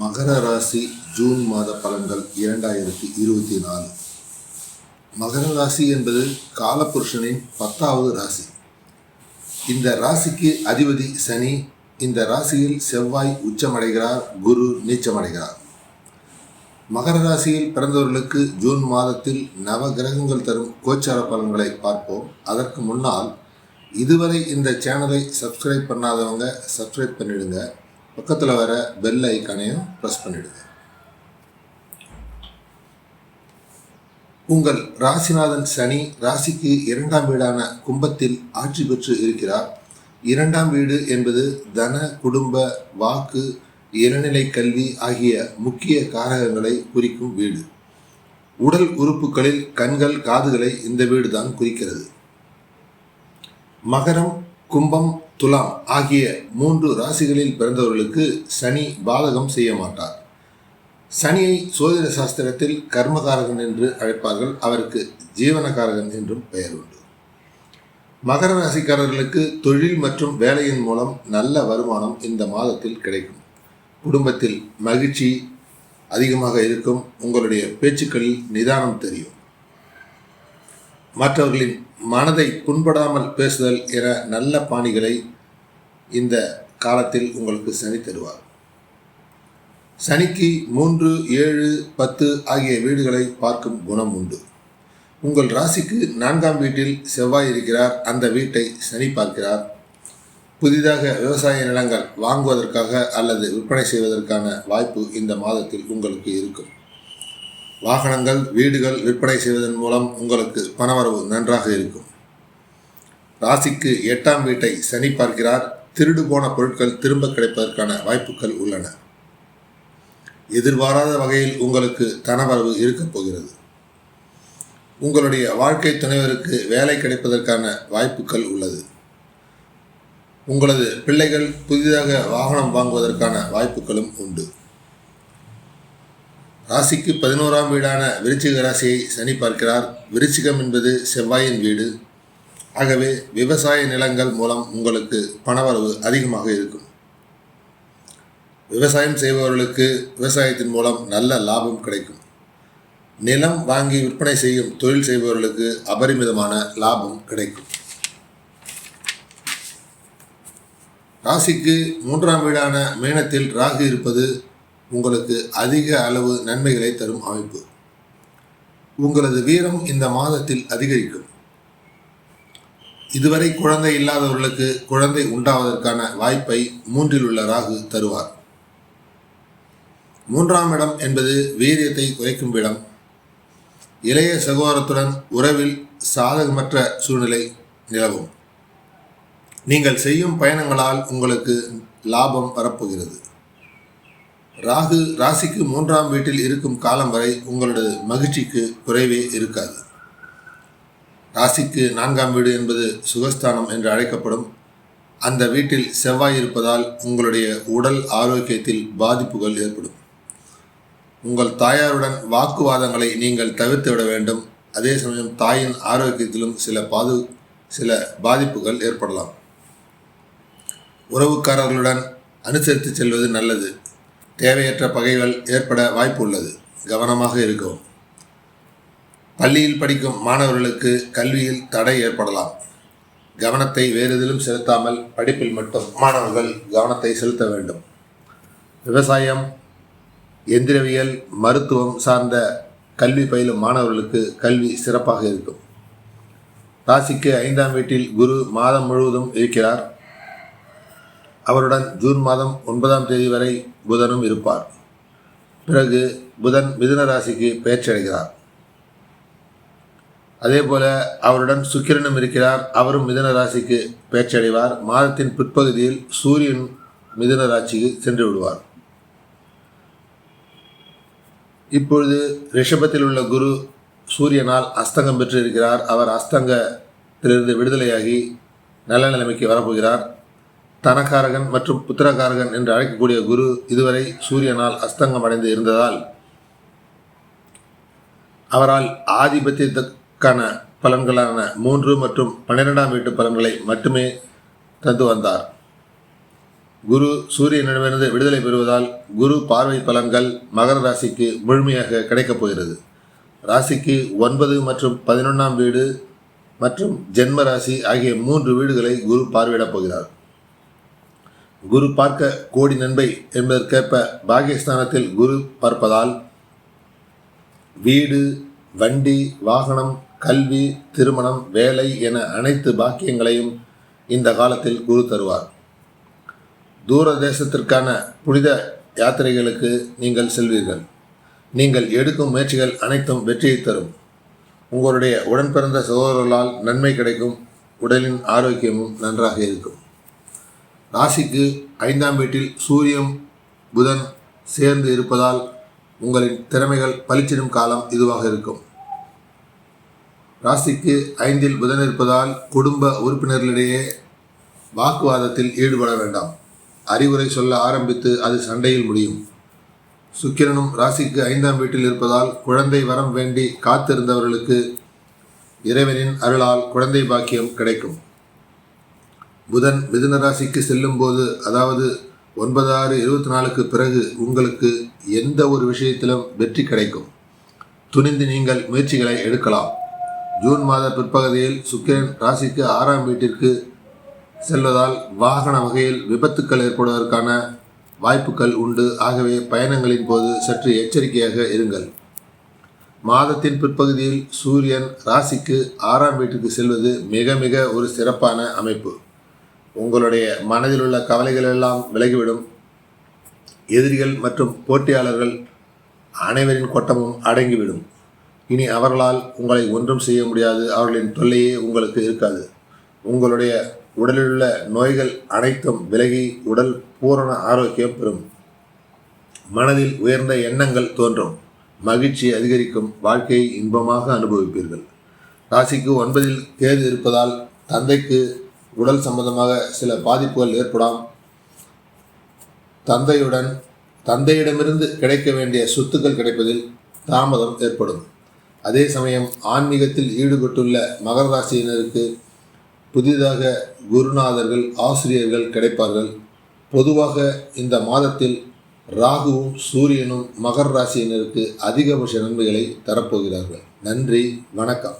மகர ராசி ஜூன் மாத பலன்கள் இரண்டாயிரத்தி இருபத்தி நாலு. மகர ராசி என்பது காலபுருஷனின் பத்தாவது ராசி. இந்த ராசிக்கு அதிபதி சனி இந்த ராசியில் செவ்வாய் உச்சமடைகிறார் குரு நீச்சமடைகிறார். மகர ராசியில் பிறந்தவர்களுக்கு ஜூன் மாதத்தில் நவ கிரகங்கள் தரும் கோச்சார பலன்களை பார்ப்போம். அதற்கு முன்னால் இதுவரை இந்த சேனலை சப்ஸ்கிரைப் பண்ணாதவங்க சப்ஸ்கிரைப் பண்ணிடுங்க. பக்கத்தில் வர பெல் ஐக்கானையும் ப்ரெஸ் பண்ணிடுங்க. உங்கள் ராசிநாதன் சனி ராசிக்கு இரண்டாம் வீடான கும்பத்தில் ஆட்சி பெற்று இருக்கிறார். இரண்டாம் வீடு என்பது தன குடும்ப வாக்கு இளநிலை கல்வி ஆகிய முக்கிய காரகங்களை குறிக்கும் வீடு. உடல் உறுப்புகளில் கண்கள் காதுகளை இந்த வீடு தான் குறிக்கிறது. மகரம் கும்பம் துலாம் ஆகிய மூன்று ராசிகளில் பிறந்தவர்களுக்கு சனி பாதகம் செய்ய மாட்டார். சனியை சோதிட சாஸ்திரத்தில் கர்மகாரகன் என்று அழைப்பார்கள். அவருக்கு ஜீவனகாரகன் என்றும் பெயர் உண்டு. மகர ராசிக்காரர்களுக்கு தொழில் மற்றும் வேலையின் மூலம் நல்ல வருமானம் இந்த மாதத்தில் கிடைக்கும். குடும்பத்தில் மகிழ்ச்சி அதிகமாக இருக்கும். உங்களுடைய பேச்சுக்களில் நிதானம் தெரியும். மற்றவர்களின் மனதை புண்படாமல் பேசுதல் என நல்ல பாணிகளை இந்த காலத்தில் உங்களுக்கு சனி தருவார். சனிக்கு மூன்று ஏழு பத்து ஆகிய வீடுகளை பார்க்கும் குணம் உண்டு. உங்கள் ராசிக்கு நான்காம் வீட்டில் செவ்வாய் இருக்கிறார். அந்த வீட்டை சனி பார்க்கிறார். புதிதாக விவசாய நிலங்கள் வாங்குவதற்காக அல்லது விற்பனை செய்வதற்கான வாய்ப்பு இந்த மாதத்தில் உங்களுக்கு இருக்கும். வாகனங்கள் வீடுகள் விற்பனை செய்வதன் மூலம் உங்களுக்கு பணவரவு நன்றாக இருக்கும். ராசிக்கு எட்டாம் வீட்டை சனி பார்க்கிறார். திருடு போன பொருட்கள் திரும்ப கிடைப்பதற்கான வாய்ப்புகள் உள்ளன. எதிர்பாராத வகையில் உங்களுக்கு தனவரவு இருக்கப் போகிறது. உங்களுடைய வாழ்க்கை துணைவருக்கு வேலை கிடைப்பதற்கான வாய்ப்புகள் உள்ளது. உங்களது பிள்ளைகள் புதிதாக வாகனம் வாங்குவதற்கான வாய்ப்புகளும் உண்டு. ராசிக்கு பதினோராம் வீடான விருச்சிக ராசியை சனி பார்க்கிறார். விருச்சிகம் என்பது செவ்வாயின் வீடு. ஆகவே விவசாய நிலங்கள் மூலம் உங்களுக்கு பணவரவு அதிகமாக இருக்கும். விவசாயம் செய்பவர்களுக்கு விவசாயத்தின் மூலம் நல்ல லாபம் கிடைக்கும். நிலம் வாங்கி விற்பனை செய்யும் தொழில் செய்பவர்களுக்கு அபரிமிதமான லாபம் கிடைக்கும். ராசிக்கு மூன்றாம் வீடான மீனத்தில் ராகு இருப்பது உங்களுக்கு அதிக அளவு நன்மைகளை தரும் அமைப்பு. உங்களது வீரம் இந்த மாதத்தில் அதிகரிக்கும். இதுவரை குழந்தை இல்லாதவர்களுக்கு குழந்தை உண்டாவதற்கான வாய்ப்பை மூன்றில் உள்ள ராகு தருவார். மூன்றாம் இடம் என்பது வீரியத்தை குறைக்கும் இடம். இளைய சகோதரத்துடன் உறவில் சாதகமற்ற சூழ்நிலை நிலவும். நீங்கள் செய்யும் பயணங்களால் உங்களுக்கு லாபம் வரப்போகிறது. ராகு ராசிக்கு மூன்றாம் வீட்டில் இருக்கும் காலம் வரை உங்களது மகிழ்ச்சிக்கு குறைவே இருக்காது. ராசிக்கு நான்காம் வீடு என்பது சுகஸ்தானம் என்று அழைக்கப்படும். அந்த வீட்டில் செவ்வாய் இருப்பதால் உங்களுடைய உடல் ஆரோக்கியத்தில் பாதிப்புகள் ஏற்படும். உங்கள் தாயாருடன் வாக்குவாதங்களை நீங்கள் தவிர்த்து விட வேண்டும். அதே சமயம் தாயின் ஆரோக்கியத்திலும் சில பாது சில பாதிப்புகள் ஏற்படலாம். உறவுக்காரர்களுடன் அனுசரித்து செல்வது நல்லது. தேவையற்ற பகைகள் ஏற்பட வாய்ப்பு உள்ளது கவனமாக இருக்கவும். பள்ளியில் படிக்கும் மாணவர்களுக்கு கல்வியில் தடை ஏற்படலாம். கவனத்தை வேறு எதிலும் செலுத்தாமல் படிப்பில் மட்டும் மாணவர்கள் கவனத்தை செலுத்த வேண்டும். விவசாயம் எந்திரவியல் மருத்துவம் சார்ந்த கல்வி பயிலும் மாணவர்களுக்கு கல்வி சிறப்பாக இருக்கும். ராசிக்கு ஐந்தாம் வீட்டில் குரு மாதம் முழுவதும் இருக்கிறார். அவருடன் ஜூன் மாதம் ஒன்பதாம் தேதி வரை புதனும் இருப்பார். பிறகு புதன் மிதுன ராசிக்கு பெயர்ச்சியடைகிறார். அதே போல அவருடன் சுக்கிரனும் இருக்கிறார். அவரும் மிதுன ராசிக்கு பேச்சடைவார். மாதத்தின் பிற்பகுதியில் சூரியன் மிதன ராசிக்கு சென்று விடுவார். இப்பொழுது ரிஷபத்தில் உள்ள குரு சூரியனால் அஸ்தங்கம் பெற்று இருக்கிறார் அவர் அஸ்தங்கத்திலிருந்து விடுதலையாகி நல்ல நிலைமைக்கு வரப்போகிறார். தனக்காரகன் மற்றும் புத்திரகாரகன் என்று அழைக்கக்கூடிய குரு இதுவரை சூரியனால் அஸ்தங்கம் அடைந்து இருந்ததால் அவரால் ஆதிபத்திய கான பலன்களான மூன்று மற்றும் பன்னிரெண்டாம் வீட்டு பலன்களை மட்டுமே தந்து வந்தார். குரு சூரியனிடமிருந்து விடுதலை பெறுவதால் குரு பார்வை பலன்கள் மகர ராசிக்கு முழுமையாக கிடைக்கப் போகிறது. ராசிக்கு ஒன்பது மற்றும் பதினொன்றாம் வீடு மற்றும் ஜென்ம ராசி ஆகிய மூன்று வீடுகளை குரு பார்வையிடப் போகிறார். குரு பார்க்க கோடி நண்பை என்பதற்கேற்ப பாகியஸ்தானத்தில் குரு பார்ப்பதால் வீடு வண்டி வாகனம் கல்வி திருமணம் வேலை என அனைத்து பாக்கியங்களையும் இந்த காலத்தில் குரு தருவார். தூர தேசத்திற்கான புனித யாத்திரைகளுக்கு நீங்கள் செல்வீர்கள். நீங்கள் எடுக்கும் முயற்சிகள் அனைத்தும் வெற்றியை தரும். உங்களுடைய உடன்பிறந்த சகோதரர்களால் நன்மை கிடைக்கும். உடலின் ஆரோக்கியமும் நன்றாக இருக்கும். ராசிக்கு ஐந்தாம் வீட்டில் சூரியன் புதன் சேர்ந்து இருப்பதால் உங்களின் திறமைகள் பளிச்சிடும் காலம் இதுவாக இருக்கும். ராசிக்கு ஐந்தில் புதன் இருப்பதால் குடும்ப உறுப்பினர்களிடையே வாக்குவாதத்தில் ஈடுபட வேண்டாம். அறிவுரை சொல்ல ஆரம்பித்து அது சண்டையில் முடியும். சுக்கிரனும் ராசிக்கு ஐந்தாம் வீட்டில் இருப்பதால் குழந்தை வரம் வேண்டி காத்திருந்தவர்களுக்கு இறைவனின் அருளால் குழந்தை பாக்கியம் கிடைக்கும். புதன் மிதுன ராசிக்கு செல்லும்போது அதாவது ஒன்பது ஆறு இருபத்தி நாலுக்கு பிறகு உங்களுக்கு எந்த ஒரு விஷயத்திலும் வெற்றி கிடைக்கும். துணிந்து நீங்கள் முயற்சிகளை எடுக்கலாம். ஜூன் மாத பிற்பகுதியில் சுக்கிரன் ராசிக்கு ஆறாம் வீட்டிற்கு செல்வதால் வாகன வகையில் விபத்துக்கள் ஏற்படுவதற்கான வாய்ப்புகள் உண்டு. ஆகவே பயணங்களின் போது சற்று எச்சரிக்கையாக இருங்கள். மாதத்தின் பிற்பகுதியில் சூரியன் ராசிக்கு ஆறாம் வீட்டுக்கு செல்வது மிக மிக ஒரு சிறப்பான அமைப்பு. உங்களுடைய மனதில் உள்ள கவலைகள் எல்லாம் விலகிவிடும். எதிரிகள் மற்றும் போட்டியாளர்கள் அனைவரின் கொட்டமும் அடங்கிவிடும். இனி அவர்களால் உங்களை ஒன்றும் செய்ய முடியாது. அவர்களின் தொல்லையே உங்களுக்கு இருக்காது. உங்களுடைய உடலிலுள்ள நோய்கள் அனைத்தும் விலகி உடல் பூரண ஆரோக்கியம் பெறும். மனதில் உயர்ந்த எண்ணங்கள் தோன்றும். மகிழ்ச்சி அதிகரிக்கும். வாழ்க்கையை இன்பமாக அனுபவிப்பீர்கள். ராசிக்கு ஒன்பதில் கேது இருப்பதால் தந்தைக்கு உடல் சம்பந்தமாக சில பாதிப்புகள் ஏற்படாம் தந்தையுடன் தந்தையிடமிருந்து கிடைக்க வேண்டிய சொத்துக்கள் கிடைப்பதில் தாமதம் ஏற்படும். அதே சமயம் ஆன்மீகத்தில் ஈடுபட்டுள்ள மகர ராசியினருக்கு புதிதாக குருநாதர்கள் ஆசிரியர்கள் கிடைப்பார்கள். பொதுவாக இந்த மாதத்தில் ராகுவும் சூரியனும் மகர ராசியினருக்கு அதிகபட்ச நன்மைகளை தரப்போகிறார்கள். நன்றி வணக்கம்.